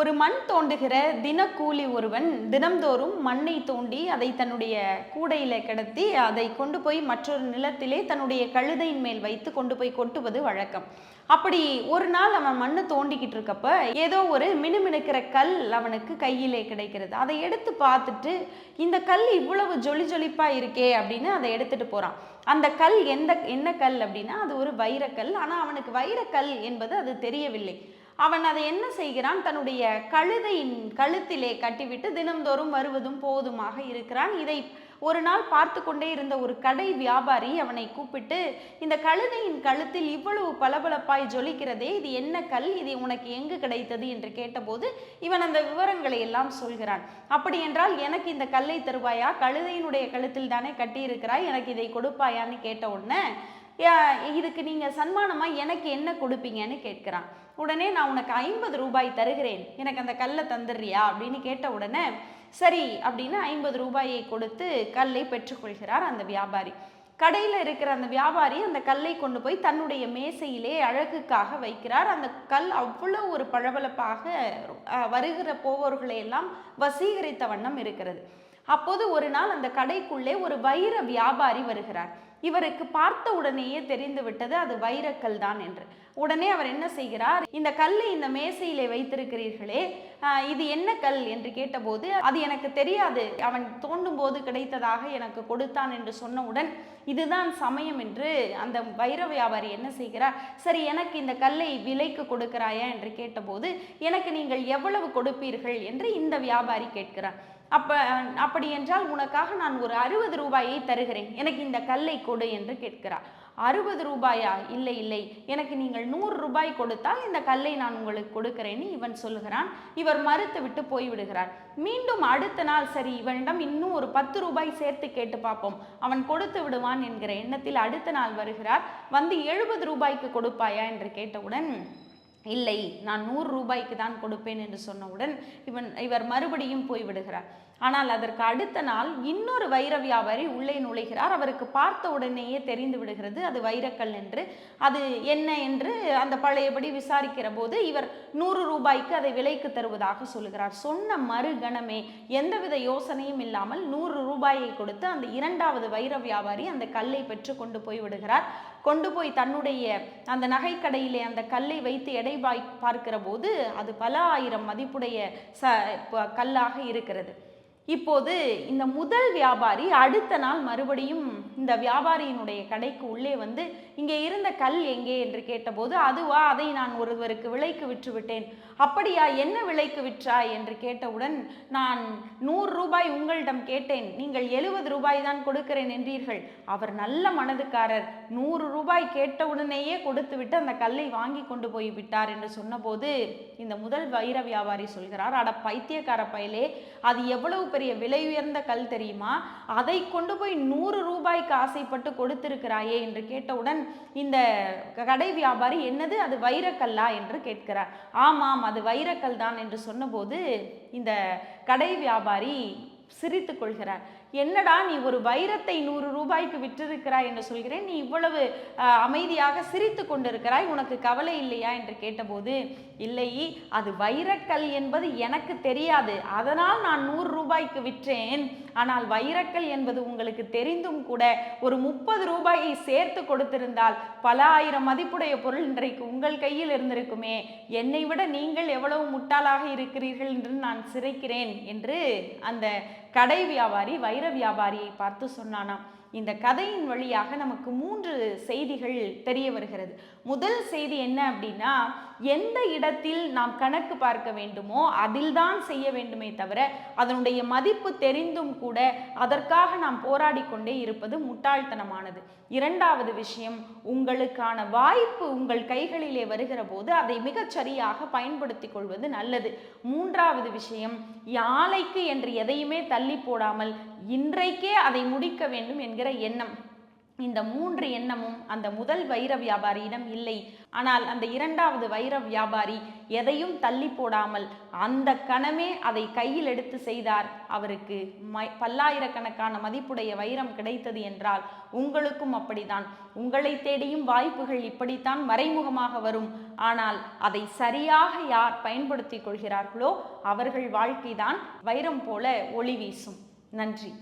ஒரு மண் தோண்டுகிற தினக்கூலி ஒருவன் தினம்தோறும் மண்ணை தோண்டி அதை தன்னுடைய கூடையில கிடத்தி அதை கொண்டு போய் மற்றொரு நிலத்திலே தன்னுடைய கழுதையின் மேல் வைத்து கொண்டு போய் கொட்டுவது வழக்கம். அப்படி ஒரு நாள் அவன் மண்ணு தோண்டிக்கிட்டு இருக்கப்ப ஏதோ ஒரு மினுமினுக்கிற கல் அவனுக்கு கையிலே கிடைக்கிறது. அதை எடுத்து பார்த்துட்டு இந்த கல் இவ்வளவு ஜொலி ஜொலிப்பா இருக்கே அப்படின்னு அதை எடுத்துட்டு போறான். அந்த கல் எந்த என்ன கல் அப்படின்னா அது ஒரு வைரக்கல் ஆனா அவனுக்கு வைரக்கல் என்பது அது தெரியவில்லை. அவன் அதை என்ன செய்கிறான்? தன்னுடைய கழுதையின் கழுத்திலே கட்டிவிட்டு தினம்தோறும் வருவதும் போவதுமாக இருக்கிறான். இதை ஒரு நாள் பார்த்து கொண்டே இருந்த ஒரு கடை வியாபாரி அவனை கூப்பிட்டு இந்த கழுதையின் கழுத்தில் இவ்வளவு பளபளப்பாய் ஜொலிக்கிறதே இது என்ன கல்? இது உனக்கு எங்கு கிடைத்தது? என்று கேட்டபோது இவன் அந்த விவரங்களை எல்லாம் சொல்கிறான். அப்படி என்றால் எனக்கு இந்த கல்லை தருவாயா? கழுதையினுடைய கழுத்தில் தானே கட்டியிருக்கிறாய்? எனக்கு இதை கொடுப்பாயான்னு கேட்ட உடனே இதுக்கு நீங்கள் சன்மானமாக எனக்கு என்ன கொடுப்பீங்கன்னு கேட்கிறான். உடனே நான் உனக்கு ஐம்பது ரூபாய் தருகிறேன். எனக்கு அந்த கல்லை தந்துடுறியா? அப்படின்னு கேட்ட உடனே சரி அப்படின்னு ஐம்பது ரூபாயை கொடுத்து கல்லை பெற்றுக்கொள்கிறார் அந்த வியாபாரி. கடையில் இருக்கிற அந்த வியாபாரி அந்த கல்லை கொண்டு போய் தன்னுடைய மேசையிலே அழகுக்காக வைக்கிறார். அந்த கல் அவ்வளோ ஒரு பளபளப்பாக வருகிற போவோர்களை எல்லாம் வசீகரித்த வண்ணம் இருக்கிறது. அப்போது ஒரு நாள் அந்த கடைக்குள்ளே ஒரு வைர வியாபாரி வருகிறார். இவருக்கு பார்த்த உடனேயே தெரிந்து விட்டது அது வைரக்கல் தான் என்று. உடனே அவர் என்ன செய்கிறார்? இந்த கல்லை இந்த மேசையிலே வைத்திருக்கிறீர்களே இது என்ன கல் என்று கேட்டபோது அது எனக்கு தெரியாது அவன் தோண்டும் போது கிடைத்ததாக எனக்கு கொடுத்தான் என்று சொன்னவுடன் இதுதான் சமயம் என்று அந்த வைர வியாபாரி என்ன செய்கிறார்? சரி எனக்கு இந்த கல்லை விலைக்கு கொடுக்கிறாயா என்று கேட்டபோது எனக்கு நீங்கள் எவ்வளவு கொடுப்பீர்கள் என்று இந்த வியாபாரி கேட்கிறார். அப்ப அப்படி என்றால் உனக்காக நான் ஒரு அறுபது ரூபாயை தருகிறேன் எனக்கு இந்த கல்லை கொடு என்று கேட்கிறார். அறுபது ரூபாயா? இல்லை இல்லை. எனக்கு நீங்கள் நூறு ரூபாய் கொடுத்தால் இந்த கல்லை நான் உங்களுக்கு கொடுக்கிறேன்னு இவன் சொல்லுகிறான். இவர் மறுத்து விட்டு போய்விடுகிறார் மீண்டும் அடுத்த நாள் சரி இவனிடம் இன்னும் ஒரு பத்து ரூபாய் சேர்த்து கேட்டு பார்ப்போம். அவன் கொடுத்து விடுவான் என்கிற எண்ணத்தில் அடுத்த நாள் வருகிறார். வந்து எழுபது ரூபாய்க்கு கொடுப்பாயா? என்று கேட்டவுடன் இல்லை நான் நூறு ரூபாய்க்கு தான் கொடுப்பேன் என்று சொன்னவுடன் இவன் இவர் மறுபடியும் போய்விடுகிறார். ஆனால் அதற்கு அடுத்த நாள் இன்னொரு வைர வியாபாரி உள்ளே நுழைகிறார். அவருக்கு பார்த்த உடனேயே தெரிந்து விடுகிறது அது வைரக்கல் என்று. அது என்ன என்று அந்த பழையபடி விசாரிக்கிற போது இவர் நூறு ரூபாய்க்கு அதை விலைக்கு தருவதாக சொல்லுகிறார். சொன்ன மறுகணமே எந்தவித யோசனையும் இல்லாமல் நூறு ரூபாயை கொடுத்து அந்த இரண்டாவது வைர வியாபாரி அந்த கல்லை பெற்று கொண்டு போய் விடுகிறார் கொண்டு போய் தன்னுடைய அந்த நகைக்கடையிலே அந்த கல்லை வைத்து எடை பாய் பார்க்கிற போது அது பல ஆயிரம் மதிப்புடைய ச கல்லாக இருக்கிறது. இப்போது இந்த முதல் வியாபாரி அடுத்த நாள் மறுபடியும் இந்த வியாபாரியினுடைய கடைக்கு உள்ளே வந்து இங்கே இருந்த கல் எங்கே? என்று கேட்டபோது அதுவா அதை நான் ஒருவருக்கு விலைக்கு விற்று விட்டேன் அப்படியா என்ன விலைக்கு விற்றாய்? என்று கேட்டவுடன் நான் நூறு ரூபாய் உங்களிடம் கேட்டேன். நீங்கள் எழுபது ரூபாய் தான் கொடுக்கிறேன் என்றீர்கள். அவர் நல்ல மனதுக்காரர். நூறு ரூபாய் கேட்டவுடனேயே கொடுத்து விட்டு அந்த கல்லை வாங்கி கொண்டு போய் விட்டார். என்று சொன்னபோது இந்த முதல் வைர வியாபாரி சொல்கிறார் அட பைத்தியக்கார பயலே அது எவ்வளவு பெரிய விலை உயர்ந்த கல் தெரியுமா? அதை கொண்டு போய் நூறு ரூபாய் ரூபாய்க்கு ஆசைப்பட்டு கொடுத்திருக்கிறாயே என்று கேட்டவுடன் இந்த கடை வியாபாரி என்னது? அது வைரக்கல்லா? என்று கேட்கிறார். ஆமாம் அது வைரக்கல் தான் என்று சொன்னபோது இந்த கடை வியாபாரி சிரித்துக் கொள்கிறார். என்னடா நீ ஒரு வைரத்தை நூறு ரூபாய்க்கு விற்றிருக்கிறாய் என்று சொல்கிறேன். நீ இவ்வளவு அமைதியாக சிரித்து கொண்டிருக்கிறாய். உனக்கு கவலை இல்லையா என்று கேட்டபோது இல்லை அது வைரக்கல் என்பது எனக்கு தெரியாது. அதனால் நான் நூறு ரூபாய்க்கு விற்றேன். ஆனால் வைரக்கல் என்பது உங்களுக்கு தெரிந்தும் கூட ஒரு முப்பது ரூபாயை சேர்த்து கொடுத்திருந்தால் பல ஆயிரம் மதிப்புடைய பொருள் இன்றைக்கு உங்கள் கையில் இருந்திருக்குமே. என்னை விட நீங்கள் எவ்வளவு முட்டாளாக இருக்கிறீர்கள் என்று நான் சிரிக்கிறேன் என்று அந்த கடை வியாபாரி வைர வியாபாரியை பார்த்து சொன்னானாம் இந்த கதையின் வழியாக நமக்கு மூன்று செய்திகள் தெரிய வருகிறது. முதல் செய்தி என்ன அப்படின்னா எந்த இடத்தில் நாம் கணக்கு பார்க்க வேண்டுமோ அதில்தான் செய்ய வேண்டுமே தவிர அதனுடைய மதிப்பு தெரிந்தும் கூட அதற்காக நாம் போராடி கொண்டே இருப்பது முட்டாள்தனமானது. இரண்டாவது விஷயம் உங்களுக்கான வாய்ப்பு உங்கள் கைகளிலே வருகிற போது அதை மிகச்சரியாக பயன்படுத்தி பயன்படுத்திக் கொள்வது நல்லது. மூன்றாவது விஷயம் யாழைக்கு என்று எதையுமே தள்ளி போடாமல் இன்றைக்கே அதை முடிக்க வேண்டும் என்கிற எண்ணம். இந்த மூன்று எண்ணமும் அந்த முதல் வைர வியாபாரியிடம் இல்லை. ஆனால் அந்த இரண்டாவது வைர வியாபாரி எதையும் தள்ளி போடாமல் அந்த கணமே அதை கையில் எடுத்து செய்தார். அவருக்கு மை பல்லாயிரக்கணக்கான மதிப்புடைய வைரம் கிடைத்தது என்றால் உங்களுக்கும் அப்படிதான் உங்களை தேடியும் வாய்ப்புகள் இப்படித்தான் மறைமுகமாக வரும். ஆனால் அதை சரியாக யார் பயன்படுத்திக் கொள்கிறார்களோ அவர்கள் வாழ்க்கைதான் வைரம் போல ஒளி வீசும். நன்றி.